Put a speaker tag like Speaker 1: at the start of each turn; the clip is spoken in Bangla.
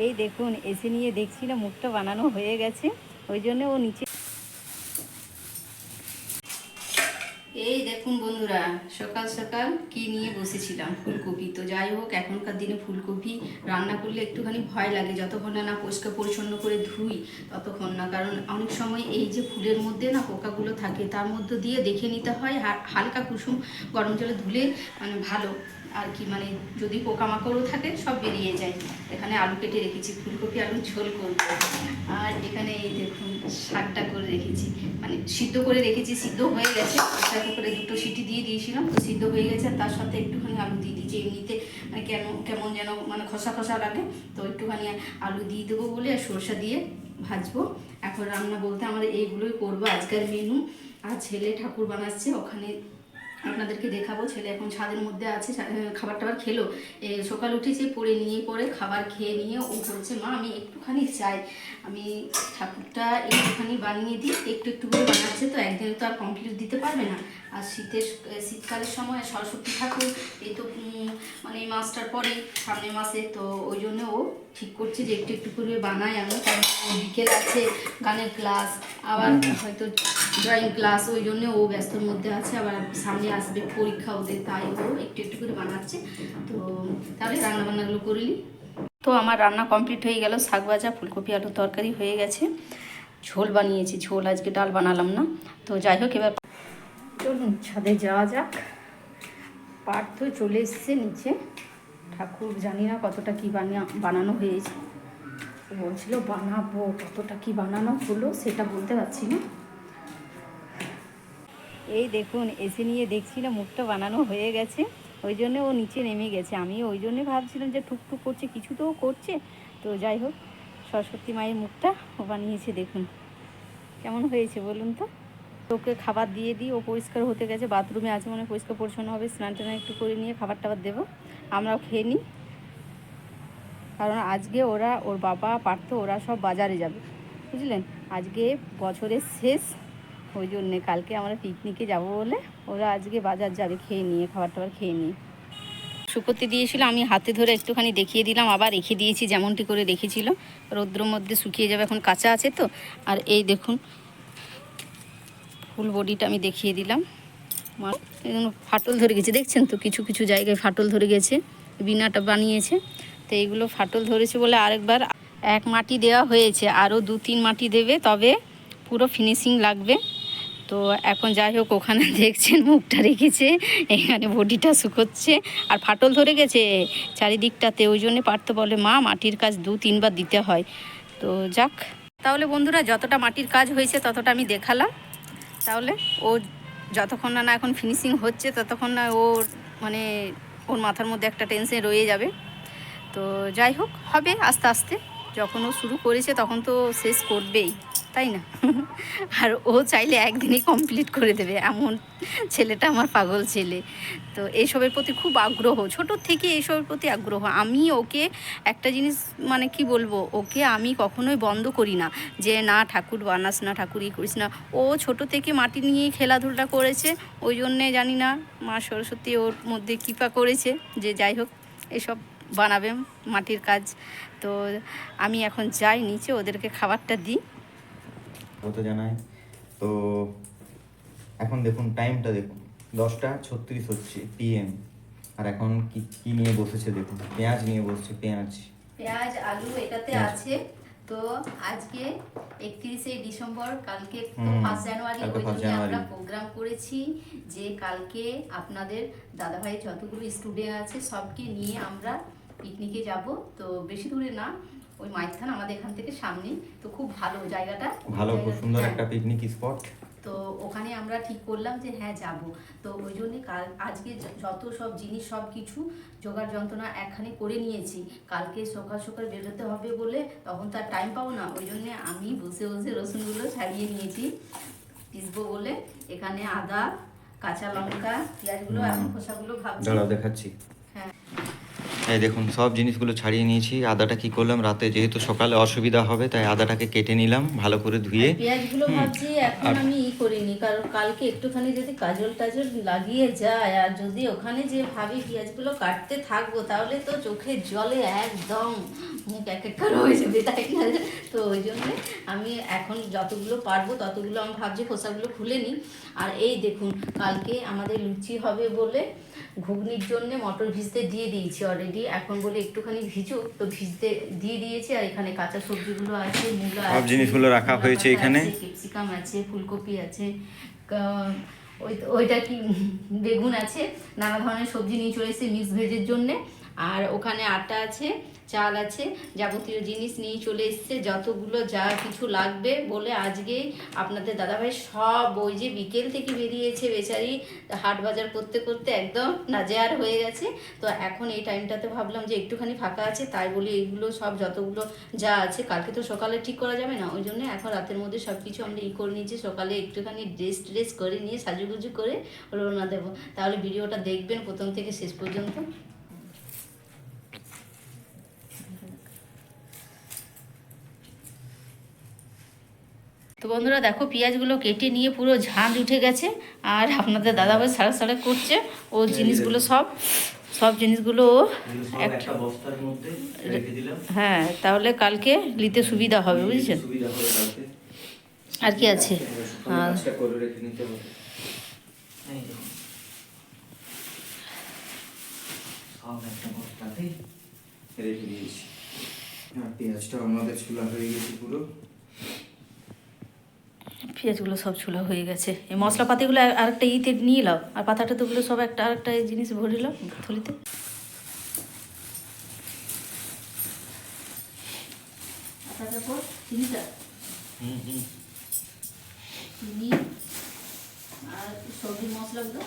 Speaker 1: এই দেখুন, এসে নিয়ে দেখছিলাম মুখটা বানানো হয়ে গেছে। ওই জন্য ও নিচে এই দেখুন বন্ধুরা, সকাল সকাল কি নিয়ে বসেছিলাম ফুলকপি। তো যাই হোক, এখনকার দিনে ফুলকপি রান্না করলে একটুখানি ভয় লাগে। যতক্ষণ না না পরিষ্কার পরিচ্ছন্ন করে ধুই, ততক্ষণ না। কারণ অনেক সময় এই যে ফুলের মধ্যে না পোকাগুলো থাকে, তার মধ্যে দিয়ে দেখে নিতে হয় হালকা কুসুম গরম জলে ধুলে মানে ভালো। আর কি মানে যদি পোকামাকড়ও থাকে, সব বেরিয়ে যায়। এখানে আলু কেটে রেখেছি, ফুলকপি আলু ঝোল করব। আর এখানে এই দেখুন, শাকটা করে রেখেছি। মানে সিদ্ধ করে রেখেছি, সিদ্ধ হয়ে গেছে। প্রেসার করে দুটো সিটি দিয়ে দিয়েছিলাম, তো সিদ্ধ হয়ে গেছে। আর তার সাথে একটুখানি আলু দিয়ে দিয়েছি। এমনিতে মানে কেন, কেমন যেন মানে খসা খসা লাগে, তো একটুখানি আলু দিয়ে দেবো বলে আর সরষা দিয়ে ভাজবো। এখন রান্না বলতে আমাদের এইগুলোই করব। আজকের মেনু আর ছেলে ঠাকুর বানাচ্ছে, ওখানে আপনাদেরকে দেখাবো। ছেলে এখন ছাদের মধ্যে আছে খাবার টাবার খেলো। এ, সকাল উঠেছে পড়ে নিয়ে পরে খাবার খেয়ে নিয়ে ও বলছে মা আমি একটুখানি চাই। আমি ঠাকুরটা একটুখানি বানিয়ে দিই একটু একটু করে বানাচ্ছে তো একদিনে তো আর কমপ্লিট দিতে পারবে না। আর শীতের শীতকালের সময় সরস্বতী ঠাকুর এই তো মানে এই মাসটার পরে সামনের মাসে তো ওই জন্য ও ঠিক করছে যে একটু একটু করে বানাই আমি কারণ বিকেল আছে গানের ক্লাস আবার হয়তো ড্রয়িং ক্লাস ওই জন্য ও ব্যস্তর মধ্যে আছে, আবার সামনে আসবে পরীক্ষা ওদের, তাই ও একটু একটু করে বানাচ্ছে। তো তাহলে রান্না বান্নাগুলো করলি তো আমার রান্না কমপ্লিট হয়ে গেল, শাক ভাজা, ফুলকপি, আলুর তরকারি হয়ে গেছে। ঝোল বানিয়েছি, ঝোল, আজকে ডাল বানালাম না। তো যাই হোক, এবার চলুন, ছাদে যাওয়া যাক। পার্থ চলে এসছে নিচে। ঠাকুর জানি না কতটা কী বানিয়ে, বানানো হয়েছে। বলছিল, বানাবো, কতটা কী বানানো হলো সেটা বলতে পারছি না। এই দেখুন, এসে নিয়ে দেখছিলাম মুখটা বানানো হয়ে গেছে। ওই জন্য ও নিচে নেমে গেছে। আমি ওই জন্য ভাবছিলাম যে টুকটুক করছে, কিছু তো করছে। তো যাই হোক, সরস্বতী মায়ের মুখটা ও বানিয়েছে, দেখুন। কেমন হয়েছে বলুন তো? ওকে খাবার দিয়ে দিই, ও পরিষ্কার হতে গেছে, বাথরুমে আছে মনে পরিষ্কার পরিচ্ছন্ন হবে, স্নান টান একটু করে নিয়ে খাবার টাবার দেবো। আমরাও খেয়ে নিই। কারণ আজকে ওরা, ওর বাবা, পার্থ, ওরা সব বাজারে যাবে। বুঝলেন? আজকে বছরের শেষ ওই জন্যে কালকে আমরা পিকনিকে যাব বলে ওরা আজকে বাজার যাবে, খেয়ে নিয়ে খাবার টাবার খেয়ে নিয়ে। শুকোতে দিয়েছিল, আমি হাতে ধরে একটুখানি দেখিয়ে দিলাম, আবার রেখে দিয়েছি, যেমনটি করে রেখেছিল রৌদ্রের মধ্যে শুকিয়ে যাবে, এখন কাঁচা আছে তো। আর এই দেখুন, ফুল বডিটা আমি দেখিয়ে দিলাম। ফাটল ধরে গেছে, দেখছেন তো? কিছু কিছু জায়গায় ফাটল ধরে গেছে, বিনাটা বানিয়েছে। তো এইগুলো ফাটল ধরেছে বলে আরেকবার এক মাটি দেওয়া হয়েছে, আরও দু তিন মাটি দেবে, তবে পুরো ফিনিশিং লাগবে। তো এখন যাই হোক, ওখানে দেখছেন মুখটা রেখেছে, এখানে বডিটা শুকোচ্ছে, আর ফাটল ধরে গেছে চারিদিকটাতে, ওই জন্যে পারতে বলে, মা, মাটির কাজ দু, তিনবার দিতে হয়। তো যাক, তাহলে বন্ধুরা, যতটা মাটির কাজ হয়েছে, ততটা আমি দেখালাম। তাহলে ও যতক্ষণ না এখন ফিনিশিং হচ্ছে, ততক্ষণ না ওর মানে ওর মাথার মধ্যে একটা টেনশন রয়ে যাবে। তো যাই হোক, হবে আস্তে আস্তে। যখন ও শুরু করেছে, তখন তো শেষ করবেই। তাই না? আর ও চাইলে একদিনই কমপ্লিট করে দেবে, এমন ছেলেটা আমার পাগল ছেলে। তো এইসবের প্রতি খুব আগ্রহ ছোটোর থেকে এইসবের প্রতি আগ্রহ। আমি ওকে একটা জিনিস মানে কি বলব, ওকে আমি কখনোই বন্ধ করি না যে, না ঠাকুর, বানাস না ঠাকুর, ই করিস না। ও ছোট থেকে মাটি নিয়ে খেলাধুলা করেছে, ওই জন্যে জানি না মা সরস্বতী ওর মধ্যে কৃপা করেছে যে, যাই হোক, এসব বানাবে মাটির কাজ। তো আমি এখন যাই, নিচে ওদেরকে খাবারটা দিই।
Speaker 2: স্বাগত জানাই তো এখন দেখুন টাইমটা দেখুন। দশটা ছত্রিশ হচ্ছে পিএম আর এখন কি কি নিয়ে বসেছে দেখুন? পেঁয়াজ নিয়ে বসছে পেঁয়াজ।
Speaker 1: পেঁয়াজ আলু এটাতে আছে। তো আজকে একত্রিশে ডিসেম্বর কালকে ফার্স্ট জানুয়ারি ওই
Speaker 2: 1st
Speaker 1: জন্য আমরা প্রোগ্রাম করেছি যে কালকে আপনাদের দাদাভাই যতগুলো স্টুডেন্ট আছে সবকে নিয়ে আমরা পিকনিকে যাব। তো বেশি দূরে না ওই মাইথান আমাদের এখান থেকে সামনে তো খুব ভালো জায়গাটা।
Speaker 2: ভালো খুব সুন্দর
Speaker 1: হ্যাঁ।
Speaker 2: একটা পিকনিক স্পট
Speaker 1: তো ওখানে আমরা ঠিক করলাম যে হ্যাঁ যাব। তো ওই জন্যে কাল আজকে যত সব জিনিস সব কিছু জোগাড় যন্ত্রণা একখানে করে নিয়েছি। কালকে সকাল সকাল বেরোতে হবে বলে তখন তার টাইম পাবো না। ওই জন্যে আমি বসে বসে রসুনগুলো ছাড়িয়ে নিয়েছি। পিসবো বলে এখানে আদা কাঁচা লঙ্কা পেঁয়াজগুলো। এখন খোসাগুলো ভাবছি।
Speaker 2: দেখাচ্ছি। এই দেখুন সব জিনিসগুলো ছাড়িয়ে নিয়েছি। আদাটা কি করলাম? রাতে যেহেতু সকালে অসুবিধা হবে তাই আদাটাকে কেটে নিলাম ভালো করে ধুয়ে।
Speaker 1: পেঁয়াজগুলো ভাবছি এখন আমি ই করিনি কারণ কালকে একটুখানি যদি কাজল টাজল লাগিয়ে যায় আর যদি ওখানে যে ভাবি পেঁয়াজগুলো কাটতে থাকব তাহলে তো চোখের জলে একদম মুখ এক এক করে হয়ে যাবে তাই না? তো ওই জন্য আমি এখন যতগুলো পারব ততগুলো আমি ভাবছি খোসাগুলো খুলে নিই। আর এই দেখুন কালকে আমাদের লুচি হবে বলে ঘুগনির জন্য মটর ভিজতে দিয়ে দিয়েছি অলরেডি এখন বলে একটুখানি ভিজুক তো ভিজতে দিয়ে দিয়েছি আর এখানে কাঁচা সবজিগুলো আছে মূলা
Speaker 2: সব
Speaker 1: আছে,
Speaker 2: জিনিসগুলো রাখা হয়েছে এখানে।
Speaker 1: ক্যাপসিকাম আছে ফুলকপি আছে ওই ওইটা কি বেগুন আছে নানা ধরনের সবজি নিয়ে চলে এসেছি মিক্স ভেজের জন্যে আর ওখানে আটা আছে চাল আছে, যাবতীয় জিনিস নিয়ে চলে এসছে, যতগুলো যা কিছু লাগবে বলে আজকে আপনাদের দাদাভাই সব ওই যে বিকেল থেকে বেরিয়েছে বেচারি, হাট বাজার করতে করতে একদম নাজেয়ার হয়ে গেছে। তো এখন এই টাইমটাতে ভাবলাম যে একটুখানি ফাঁকা আছে, তাই বলে এইগুলো সব যতগুলো যা আছে, কালকে তো সকালে ঠিক করা যাবে না, ওই জন্য এখন রাতের মধ্যে সব কিছু আমরা ই করে নিয়েছি, সকালে একটুখানি ড্রেস ট্রেস করে নিয়ে সাজুগুজু করে রওনা দেবো। তাহলে ভিডিওটা দেখবেন প্রথম থেকে শেষ পর্যন্ত। তো বন্ধুরা দেখো পেঁয়াজগুলো কেটে নিয়ে পুরো ঝাঁঝ উঠে গেছে আর আপনাদের দাদা দাদাভাই সাড়ে সাড়ে করছে। ও জিনিসগুলো সব সব জিনিসগুলো হ্যাঁ তাহলে কালকে নিতে সুবিধা হবে বুঝছেন? আর কি আছে?
Speaker 2: পেঁয়াজটা আমাদের ছোলা হয়ে গেছে পুরো।
Speaker 1: পেঁয়াজগুলো সব ছোলা হয়ে গেছে। এই মশলাপাতিগুলো আর- আরেকটা ইতে নিয়ে এলাও আর পাতাটা তোগুলো সব একটা আরেকটা এই জিনিস ভরে এলাম থলিতে। চিনি আর সবজি মশলাগুলো।